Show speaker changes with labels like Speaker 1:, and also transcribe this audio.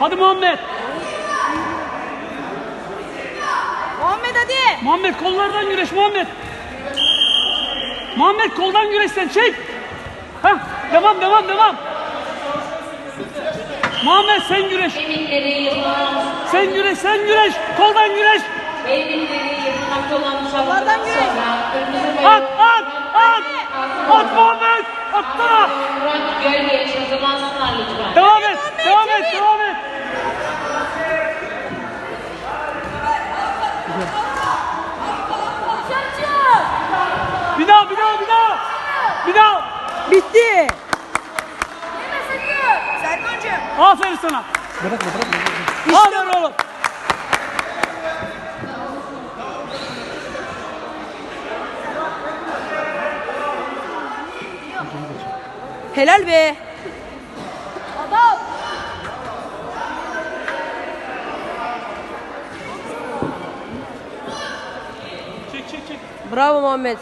Speaker 1: Hadi Muhammed.
Speaker 2: Muhammed hadi.
Speaker 1: Muhammed kollardan güreş Muhammed. Muhammed koldan güreş sen çek. Hah devam devam devam. Muhammed sen güreş. Sen güreş sen güreş. Koldan güreş.
Speaker 2: Kollardan güreş.
Speaker 1: At at at. At Muhammed. Atsana.
Speaker 3: Murat Gölgeç hazırlansınlar lütfen.
Speaker 1: Devam et.
Speaker 2: Muhammed,
Speaker 1: Devam et.
Speaker 2: çevir.
Speaker 1: Devam et. Bir daha bir daha bir daha. Bir daha.
Speaker 2: Bitti. Serkan'cığım.
Speaker 1: Aferin sana.
Speaker 4: Bırakma bırakma.
Speaker 1: Aferin oğlum.
Speaker 2: Helal be. Adam.
Speaker 1: Çek çek çek.
Speaker 2: Bravo Muhammed.